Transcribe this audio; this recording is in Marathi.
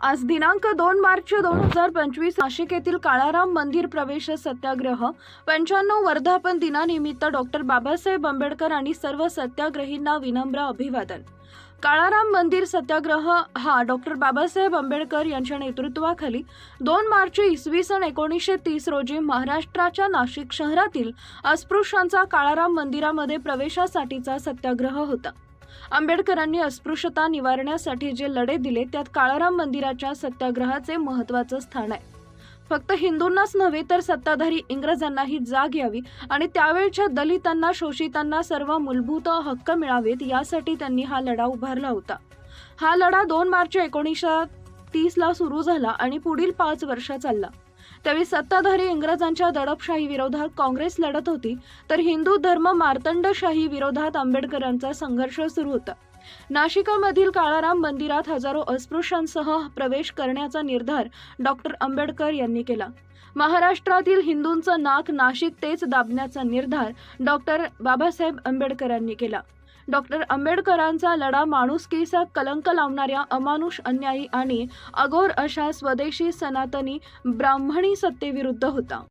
आज दिनांक दोन मार्च दोन हजार पंचवीस नाशिक येथील काळाराम मंदिर प्रवेश सत्याग्रह पंच्याण्णव वर्धापन दिनानिमित्त डॉक्टर बाबासाहेब आंबेडकर आणि सर्व सत्याग्रहींना विनम्र अभिवादन. काळाराम मंदिर सत्याग्रह हा डॉक्टर बाबासाहेब आंबेडकर यांच्या नेतृत्वाखाली दोन मार्च इसवी सन एकोणीसशे तीस रोजी महाराष्ट्राच्या नाशिक शहरातील अस्पृश्यांचा काळाराम मंदिरामध्ये प्रवेशासाठीचा सत्याग्रह होता. आंबेडकरांनी अस्पृश्यता निवारण्यासाठी जे लढे दिले त्यात काळाराम मंदिराच्या सत्याग्रहाचे महत्त्वाचं स्थान आहे. फक्त हिंदूंनाच नव्हे तर सत्ताधारी इंग्रजांनाही जाग यावी आणि त्यावेळच्या दलितांना शोषितांना सर्व मूलभूत हक्क मिळावेत यासाठी त्यांनी हा लढा उभारला होता. हा लढा दोन मार्च एकोणीसशे तीसला सुरू झाला आणि पुढील पाच वर्ष चालला. त्यावेळी सत्ताधारी इंग्रजांच्या दडपशाही विरोधात काँग्रेस लढत होती तर हिंदू धर्म मार्तंडशाही विरोधात आंबेडकरांचा संघर्ष सुरू होता. नाशिकामधील काळाराम मंदिरात हजारो अस्पृश्यांसह प्रवेश करण्याचा निर्धार डॉक्टर आंबेडकर यांनी केला. महाराष्ट्रातील हिंदूंचं नाक नाशिक तेच दाबण्याचा निर्धार डॉक्टर बाबासाहेब आंबेडकरांनी केला. डॉक्टर आंबेडकरांचा लढा माणुसकीचा कलंक लावणाऱ्या अमानुष अन्यायी आणि अगोर अशा स्वदेशी सनातनी ब्राह्मणी सत्तेविरुद्ध होता.